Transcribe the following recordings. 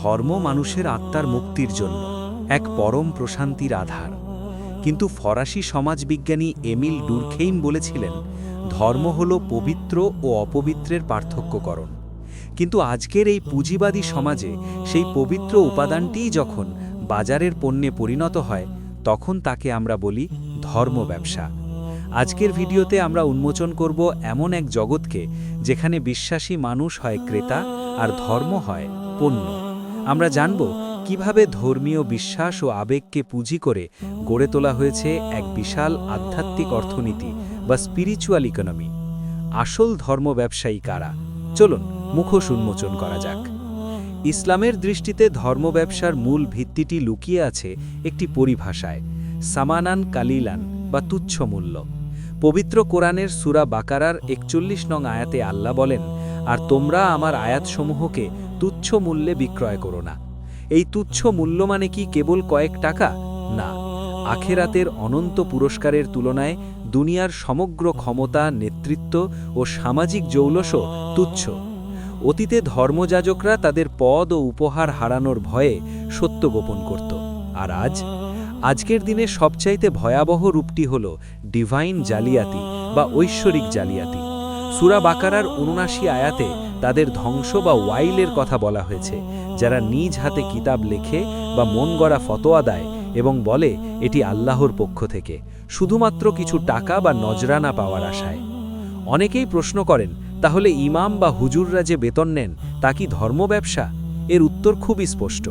ধর্ম মানুষের আত্মার মুক্তির জন্য এক পরম প্রশান্তির আধার। কিন্তু ফরাসি সমাজবিজ্ঞানী এমিল ডুরখেইম বলেছিলেন, ধর্ম হল পবিত্র ও অপবিত্রের পার্থক্যকরণ। কিন্তু আজকের এই পুঁজিবাদী সমাজে সেই পবিত্র উপাদানটিই যখন বাজারের পণ্যে পরিণত হয়, তখন তাকে আমরা বলি ধর্ম ব্যবসা। আজকের ভিডিওতে আমরা উন্মোচন করব এমন এক জগৎকে যেখানে বিশ্বাসী মানুষ হয় ক্রেতা আর ধর্ম হয় পণ্য। আমরা জানব কীভাবে ধর্মীয় বিশ্বাস ও আবেগকে পুঁজি করে গড়ে তোলা হয়েছে এক বিশাল আধ্যাত্মিক অর্থনীতি বা স্পিরিচুয়াল ইকোনমি আসল ধর্ম ব্যবসায়ী কারা? চলুন মুখোশ উন্মোচন করা যাক। ইসলামের দৃষ্টিতে ধর্ম ব্যবসার মূল ভিত্তিটি লুকিয়ে আছে একটি পরিভাষায়, সামানান কালিলান বা তুচ্ছ মূল্য। পবিত্র কোরআনের সুরা বাকারার একচল্লিশ নং আয়াতে আল্লাহ বলেন, আর তোমরা আমার আয়াতসমূহকে তুচ্ছ মূল্যে বিক্রয় করো না। এই তুচ্ছ মূল্য মানে কি কেবল কয়েক টাকা? না। আখেরাতের অনন্ত পুরস্কারের তুলনায় দুনিয়ার সমগ্র ক্ষমতা, নেতৃত্ব ও সামাজিক জৌলসও তুচ্ছ। অতীতে ধর্মযাজকরা তাদের পদ ও উপহার হারানোর ভয়ে সত্য গোপন করত। আর আজ? আজকের দিনে সবচাইতে ভয়াবহ রূপটি হল ডিভাইন জালিয়াতি বা ঐশ্বরিক জালিয়াতি। সুরা বাকারার উনআশি আয়াতে তাদের ধ্বংস বা ওয়াইলের কথা বলা হয়েছে। যারা নিজ হাতে কিতাব লেখে বা মন গড়া ফতোয়া দেয় এবং বলে, এটি আল্লাহর পক্ষ থেকে। শুধুমাত্র কিছু টাকা বা নজরানা পাওয়ার আশায়। অনেকেই প্রশ্ন করেন, তাহলে ইমাম বা হুজুররা যে বেতন নেন, তা কি ধর্ম ব্যবসা? এর উত্তর খুবই স্পষ্ট।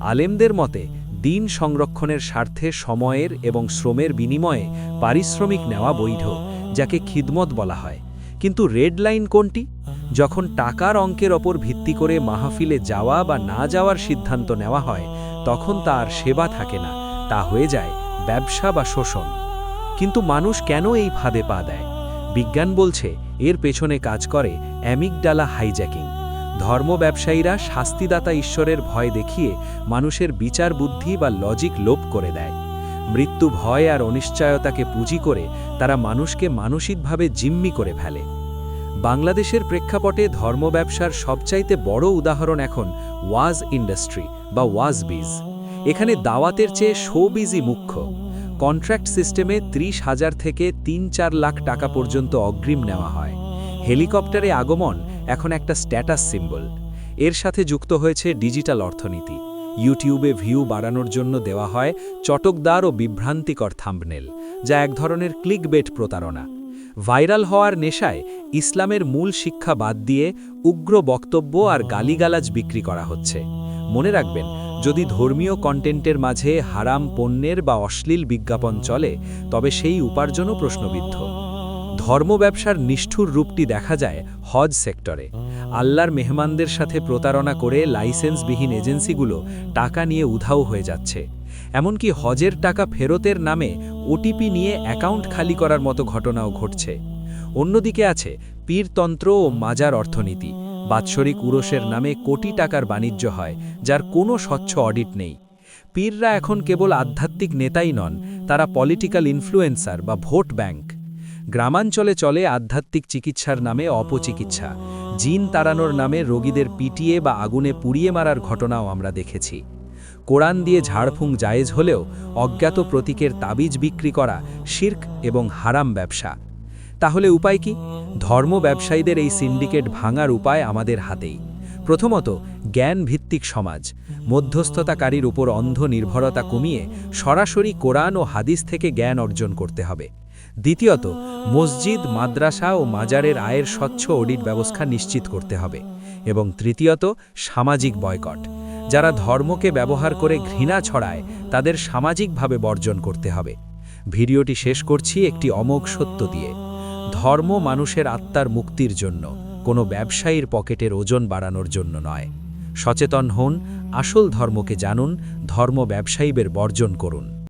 আলেমদের মতে, দিন সংরক্ষণের স্বার্থে সময়ের এবং শ্রমের বিনিময়ে পারিশ্রমিক নেওয়া বৈধ, যাকে খিদমত বলা হয়। কিন্তু রেড লাইন কোনটি? যখন টাকার অঙ্কের ওপর ভিত্তি করে মাহফিলে যাওয়া বা না যাওয়ার সিদ্ধান্ত নেওয়া হয়, তখন তার সেবা থাকে না, তা হয়ে যায় ব্যবসা বা শোষণ। কিন্তু মানুষ কেন এই ফাঁদে পা দেয়? বিজ্ঞান বলছে, এর পেছনে কাজ করে অ্যামিকডালা হাইজ্যাকিং। ধর্ম ব্যবসায়ীরা শাস্তিদাতা ঈশ্বরের ভয় দেখিয়ে মানুষের বিচার বুদ্ধি বা লজিক লোপ করে দেয়। মৃত্যু ভয় আর অনিশ্চয়তাকে পুঁজি করে তারা মানুষকে মানসিকভাবে জিম্মি করে ফেলে। বাংলাদেশের প্রেক্ষাপটে ধর্ম ব্যবসার সবচাইতে বড় উদাহরণ এখন ওয়াজ ইন্ডাস্ট্রি বা ওয়াজ বিজ এখানে দাওয়াতের চেয়ে শোবিজই মুখ্য। কন্ট্রাক্ট সিস্টেমে ত্রিশ হাজার থেকে তিন চার লাখ টাকা পর্যন্ত অগ্রিম নেওয়া হয়। হেলিকপ্টারে আগমন এখন একটা স্ট্যাটাস সিম্বল। এর সাথে যুক্ত হয়েছে ডিজিটাল অর্থনীতি। ইউটিউবে ভিউ বাড়ানোর জন্য দেওয়া হয় চটকদার ও বিভ্রান্তিকর থাম্বনেল, যা এক ধরনের ক্লিকবেট প্রতারণা। ভাইরাল হওয়ার নেশায় ইসলামের মূল শিক্ষা বাদ দিয়ে উগ্র বক্তব্য আর গালিগালাজ বিক্রি করা হচ্ছে। মনে রাখবেন, যদি ধর্মীয় কন্টেন্টের মাঝে হারাম পণ্যের বা অশ্লীল বিজ্ঞাপন চলে, তবে সেই উপার্জনও প্রশ্নবিদ্ধ। ধর্ম ব্যবসার নিষ্ঠুর রূপটি দেখা যায় হজ সেক্টরে। আল্লাহর মেহমানদের সাথে প্রতারণা করে লাইসেন্সবিহীন এজেন্সিগুলো টাকা নিয়ে উধাও হয়ে যাচ্ছে। এমনকি হজের টাকা ফেরতের নামে ওটিপি নিয়ে অ্যাকাউন্ট খালি করার মতো ঘটনাও ঘটছে। অন্যদিকে আছে পীরতন্ত্র ও মাজার অর্থনীতি। বাৎসরিক উরসের নামে কোটি টাকার বাণিজ্য হয়, যার কোনো স্বচ্ছ অডিট নেই। পীররা এখন কেবল আধ্যাত্মিক নেতাই নন, তারা পলিটিক্যাল ইনফ্লুয়েন্সার বা ভোট ব্যাংক। গ্রামাঞ্চলে চলে আধ্যাত্মিক চিকিৎসার নামে অপচিকিৎসা। জিন তাড়ানোর নামে রোগীদের পিটিয়ে বা আগুনে পুড়িয়ে মারার ঘটনাও আমরা দেখেছি। কোরআন দিয়ে ঝাড়ফুং জায়েজ হলেও অজ্ঞাত প্রতীকের তাবিজ বিক্রি করা শির্ক এবং হারাম ব্যবসা। তাহলে উপায় কি? ধর্ম ব্যবসায়ীদের এই সিন্ডিকেট ভাঙার উপায় আমাদের হাতেই। প্রথমত জ্ঞান ভিত্তিক সমাজ। মধ্যস্থতাকারীর উপর অন্ধ নির্ভরতা কমিয়ে সরাসরি কোরআন ও হাদিস থেকে জ্ঞান অর্জন করতে হবে। দ্বিতীয়ত, মসজিদ, মাদ্রাসা ও মাজারের আয়ের স্বচ্ছ অডিট ব্যবস্থা নিশ্চিত করতে হবে। এবং তৃতীয়ত, সামাজিক বয়কট। যারা ধর্মকে ব্যবহার করে ঘৃণা ছড়ায়, তাদের সামাজিকভাবে বর্জন করতে হবে। ভিডিওটি শেষ করছি একটি অমোঘ সত্য দিয়ে। ধর্ম মানুষের আত্মার মুক্তির জন্য, কোনো ব্যবসায়ীর পকেটের ওজন বাড়ানোর জন্য নয়। সচেতন হন, আসল ধর্মকে জানুন, ধর্ম ব্যবসায়ীদের বর্জন করুন।